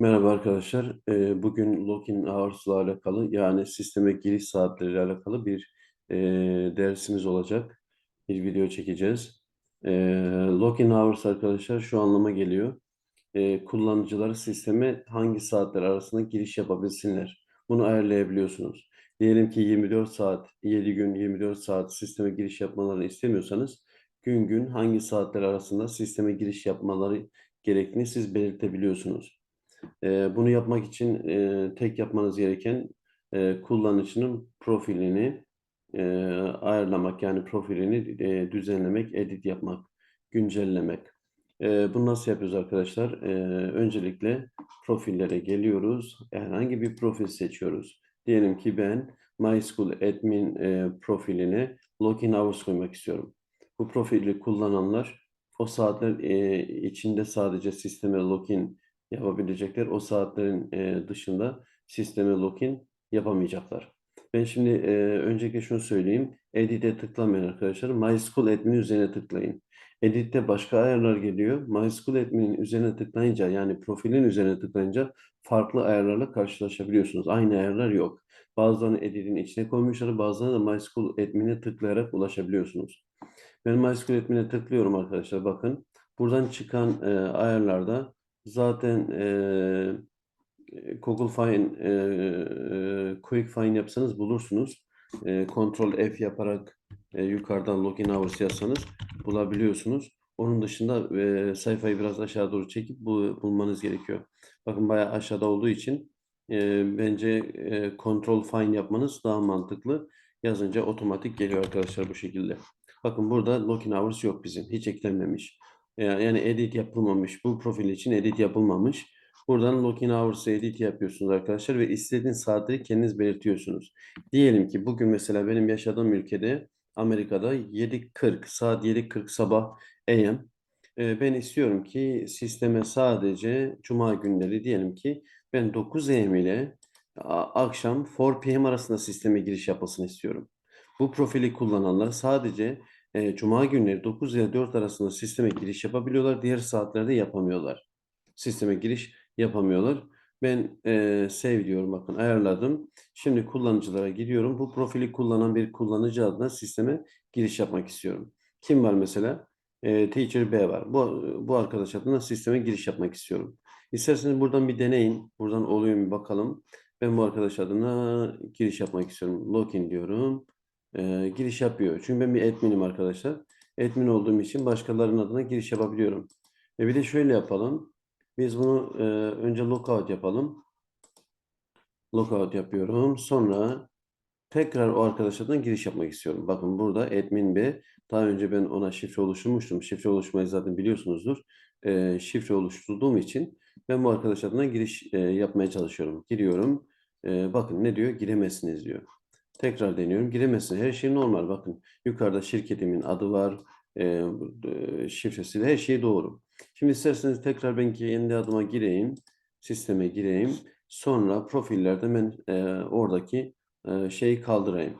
Merhaba arkadaşlar. Bugün login hours ile alakalı yani sisteme giriş saatleri ile alakalı bir dersimiz olacak. Bir video çekeceğiz. Login hours arkadaşlar şu anlama geliyor. Kullanıcılar sisteme hangi saatler arasında giriş yapabilsinler. Bunu ayarlayabiliyorsunuz. Diyelim ki 24 saat, 7 gün 24 saat sisteme giriş yapmalarını istemiyorsanız gün gün hangi saatler arasında sisteme giriş yapmaları gerektiğini siz belirtebiliyorsunuz. E, bunu yapmak için e, tek yapmanız gereken e, kullanıcının profilini e, ayarlamak yani profilini e, düzenlemek, edit yapmak, güncellemek. E, bunu nasıl yapıyoruz arkadaşlar? E, öncelikle profillere geliyoruz. Herhangi bir profil seçiyoruz. Diyelim ki ben MySchool admin e, profiline login hours koymak istiyorum. Bu profili kullananlar o saatler e, içinde sadece sisteme login yapabilecekler. O saatlerin e, dışında sisteme login yapamayacaklar. Ben şimdi e, öncelikle şunu söyleyeyim. Edit'e tıklamayın arkadaşlar. MySchool admin üzerine tıklayın. Edit'te başka ayarlar geliyor. MySchool admin'in üzerine tıklayınca yani profilin üzerine tıklayınca farklı ayarlarla karşılaşabiliyorsunuz. Aynı ayarlar yok. Bazılarını Edit'in içine koymuşlar. Bazılarını da MySchool admin'e tıklayarak ulaşabiliyorsunuz. Ben MySQL admin'e tıklıyorum arkadaşlar. Bakın buradan çıkan e, ayarlarda zaten e, Google Find, e, Quick Find yapsanız bulursunuz. E, Ctrl F yaparak e, yukarıdan login hours yazsanız bulabiliyorsunuz. Onun dışında e, sayfayı biraz aşağı doğru çekip bu, bulmanız gerekiyor. Bakın bayağı aşağıda olduğu için e, bence e, Ctrl Find yapmanız daha mantıklı. Yazınca otomatik geliyor arkadaşlar bu şekilde. Bakın burada login hours yok bizim. Hiç eklenmemiş. Yani edit yapılmamış. Bu profil için edit yapılmamış. Buradan login hours'ı edit yapıyorsunuz arkadaşlar ve istediğiniz saatleri kendiniz belirtiyorsunuz. Diyelim ki bugün mesela benim yaşadığım ülkede Amerika'da 7.40 saat 7.40 sabah AM. Ee, ben istiyorum ki sisteme sadece cuma günleri diyelim ki ben 9 AM ile akşam 4 PM arasında sisteme giriş yapmasını istiyorum. Bu profili kullananlar sadece e, Cuma günleri 9 ile 4 arasında sisteme giriş yapabiliyorlar. Diğer saatlerde yapamıyorlar. Sisteme giriş yapamıyorlar. Ben e, save diyorum bakın ayarladım. Şimdi kullanıcılara gidiyorum. Bu profili kullanan bir kullanıcı adına sisteme giriş yapmak istiyorum. Kim var mesela? E, Teacher B var. Bu, bu arkadaş adına sisteme giriş yapmak istiyorum. İsterseniz buradan bir deneyin. Buradan oluyor mu bakalım. Ben bu arkadaş adına giriş yapmak istiyorum. Login diyorum e, giriş yapıyor. Çünkü ben bir adminim arkadaşlar. Admin olduğum için başkalarının adına giriş yapabiliyorum. E bir de şöyle yapalım. Biz bunu e, önce lockout yapalım. Lockout yapıyorum. Sonra tekrar o arkadaş adına giriş yapmak istiyorum. Bakın burada admin B. Daha önce ben ona şifre oluşturmuştum. Şifre oluşturmayı zaten biliyorsunuzdur. E, şifre oluşturduğum için ben bu arkadaş adına giriş e, yapmaya çalışıyorum. Giriyorum. E, bakın ne diyor? Giremezsiniz diyor. Tekrar deniyorum. Giremezsin. Her şey normal. Bakın yukarıda şirketimin adı var. E, şifresi de her şey doğru. Şimdi isterseniz tekrar ben kendi adıma gireyim. Sisteme gireyim. Sonra profillerde ben e, oradaki e, şeyi kaldırayım.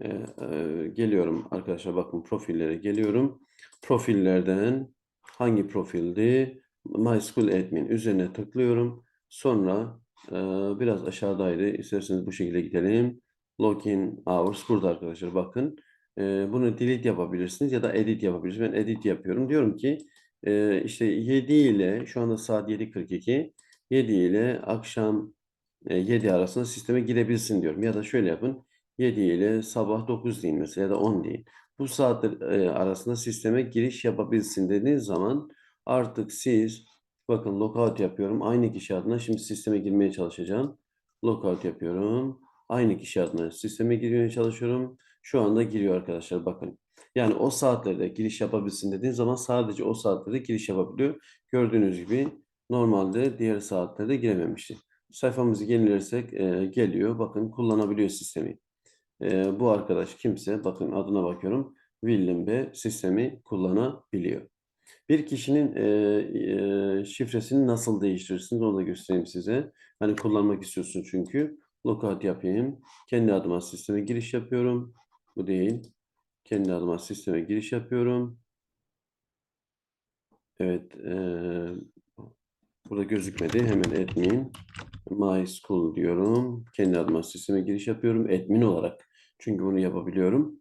E, e, geliyorum arkadaşlar bakın profillere geliyorum. Profillerden hangi profildi? MySQL Admin üzerine tıklıyorum. Sonra e, biraz aşağıdaydı. İsterseniz bu şekilde gidelim login hours burada arkadaşlar bakın. E, bunu delete yapabilirsiniz ya da edit yapabilirsiniz. Ben edit yapıyorum. Diyorum ki e, işte 7 ile şu anda saat 7.42 7 ile akşam e, 7 arasında sisteme girebilsin diyorum. Ya da şöyle yapın. 7 ile sabah 9 deyin mesela ya da 10 deyin. Bu saatler e, arasında sisteme giriş yapabilsin dediğiniz zaman artık siz bakın lockout yapıyorum. Aynı kişi adına şimdi sisteme girmeye çalışacağım. Lockout yapıyorum. Aynı kişi adına sisteme girmeye çalışıyorum. Şu anda giriyor arkadaşlar bakın. Yani o saatlerde giriş yapabilsin dediğin zaman sadece o saatlerde giriş yapabiliyor. Gördüğünüz gibi normalde diğer saatlerde girememişti. Sayfamızı yenilersek e, geliyor. Bakın kullanabiliyor sistemi. E, bu arkadaş kimse bakın adına bakıyorum. William B sistemi kullanabiliyor. Bir kişinin e, e, şifresini nasıl değiştirirsiniz onu da göstereyim size. Hani kullanmak istiyorsun çünkü. Lockout yapayım. Kendi adıma sisteme giriş yapıyorum. Bu değil. Kendi adıma sisteme giriş yapıyorum. Evet. E, Burada gözükmedi. Hemen admin my diyorum. Kendi adıma sisteme giriş yapıyorum. Admin olarak. Çünkü bunu yapabiliyorum.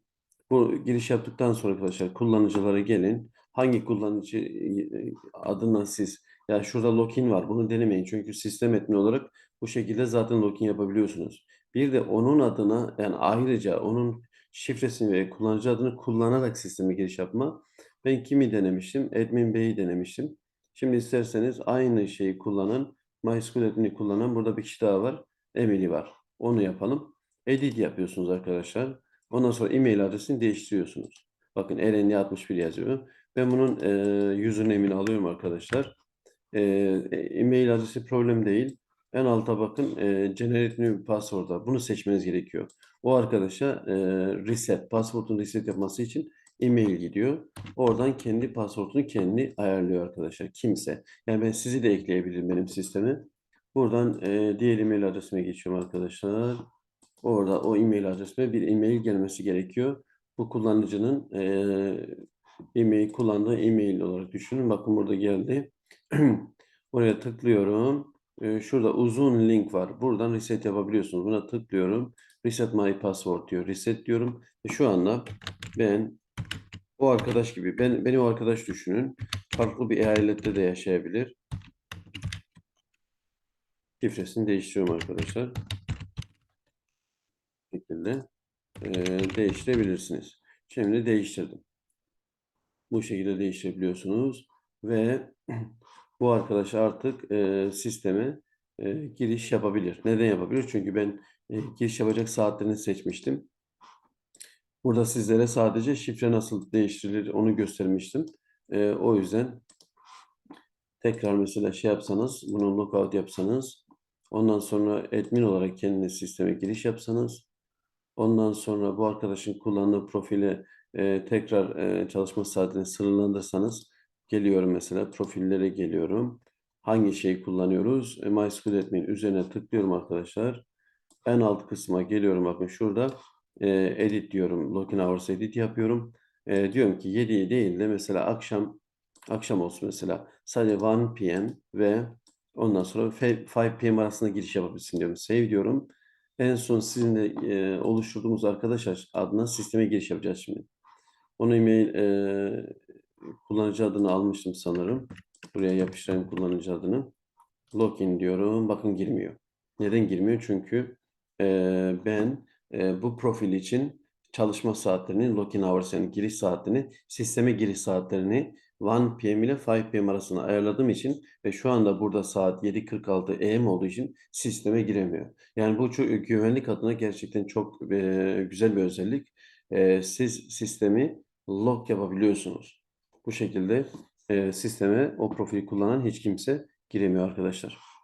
Bu giriş yaptıktan sonra arkadaşlar kullanıcılara gelin. Hangi kullanıcı e, adına siz ya şurada login var. Bunu denemeyin. Çünkü sistem admin olarak bu şekilde zaten login yapabiliyorsunuz. Bir de onun adına yani ayrıca onun şifresini ve kullanıcı adını kullanarak sisteme giriş yapma. Ben kimi denemiştim? Admin Bey'i denemiştim. Şimdi isterseniz aynı şeyi kullanan, MySQL admini kullanan burada bir kişi daha var. Emily var. Onu yapalım. Edit yapıyorsunuz arkadaşlar. Ondan sonra e-mail adresini değiştiriyorsunuz. Bakın erenli61 yazıyor. Ben bunun e, username'ini alıyorum arkadaşlar. E, e-mail adresi problem değil. En alta bakın e, generate new password'a. Bunu seçmeniz gerekiyor. O arkadaşa e, reset, password'un reset yapması için e-mail gidiyor. Oradan kendi password'unu kendi ayarlıyor arkadaşlar. Kimse. Yani ben sizi de ekleyebilirim benim sisteme. Buradan e, diğer e-mail adresime geçiyorum arkadaşlar. Orada o e-mail adresime bir e-mail gelmesi gerekiyor. Bu kullanıcının e-mail kullandığı e-mail olarak düşünün. Bakın burada geldi. Oraya tıklıyorum. E, şurada uzun link var. Buradan reset yapabiliyorsunuz. Buna tıklıyorum. Reset my password diyor. Reset diyorum. Ve şu anda ben o arkadaş gibi, ben beni o arkadaş düşünün. Farklı bir eyalette de yaşayabilir. Şifresini değiştiriyorum arkadaşlar. Bu şekilde e, değiştirebilirsiniz. Şimdi değiştirdim. Bu şekilde değiştirebiliyorsunuz ve bu arkadaş artık e, sisteme e, giriş yapabilir. Neden yapabilir? Çünkü ben e, giriş yapacak saatlerini seçmiştim. Burada sizlere sadece şifre nasıl değiştirilir onu göstermiştim. E, o yüzden tekrar mesela şey yapsanız, bunu lookout yapsanız, ondan sonra admin olarak kendiniz sisteme giriş yapsanız, ondan sonra bu arkadaşın kullandığı profile e, tekrar e, çalışma saatini sınırlandırsanız, geliyorum mesela profillere geliyorum. Hangi şeyi kullanıyoruz? E, MySQL admin üzerine tıklıyorum arkadaşlar. En alt kısma geliyorum bakın şurada e, edit diyorum. Login hours edit yapıyorum. E, diyorum ki 7'ye değil de mesela akşam akşam olsun mesela sadece 1 p.m. ve ondan sonra 5 p.m. arasında giriş yapabilirsin diyorum. Save diyorum. En son sizinle e, oluşturduğumuz arkadaş adına sisteme giriş yapacağız şimdi. Onun e-mail e, kullanıcı adını almıştım sanırım. Buraya yapıştırayım kullanıcı adını. Login diyorum. Bakın girmiyor. Neden girmiyor? Çünkü e, ben e, bu profil için çalışma saatlerini, login hours yani giriş saatlerini, sisteme giriş saatlerini 1 p.m. ile 5 p.m. arasında ayarladığım için ve şu anda burada saat 7.46 AM olduğu için sisteme giremiyor. Yani bu çok, güvenlik adına gerçekten çok e, güzel bir özellik. E, siz sistemi log yapabiliyorsunuz. Bu şekilde e, sisteme o profili kullanan hiç kimse giremiyor arkadaşlar.